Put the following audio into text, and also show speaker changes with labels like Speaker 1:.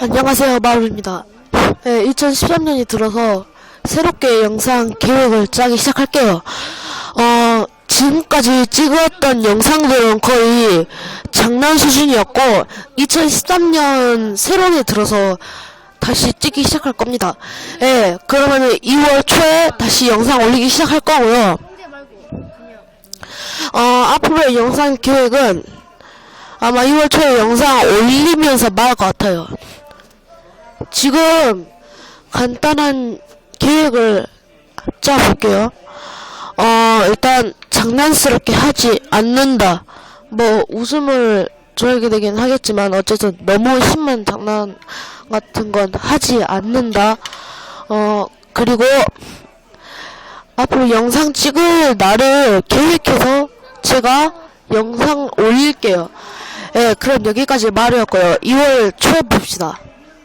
Speaker 1: 안녕하세요, 마루입니다. 네, 2013년이 들어서 새롭게 영상 계획을 짜기 시작할게요. 어, 지금까지 찍었던 영상들은 거의 장난 수준이었고, 2013년 새로운에 들어서 다시 찍기 시작할 겁니다. 예, 그러면은 2월 초에 다시 영상 올리기 시작할 거고요. 어, 앞으로의 영상 계획은 아마 2월 초에 영상 올리면서 말할 것 같아요. 지금 간단한 계획을 짜볼게요. 어, 일단 장난스럽게 하지 않는다. 뭐 웃음을 줘야게 되긴 하겠지만 어쨌든 너무 심한 장난 같은 건 하지 않는다. 어, 그리고 앞으로 영상 찍을 날을 계획해서 제가 영상 올릴게요. 예, 그럼 여기까지 말이었고요. 2월 초에 봅시다.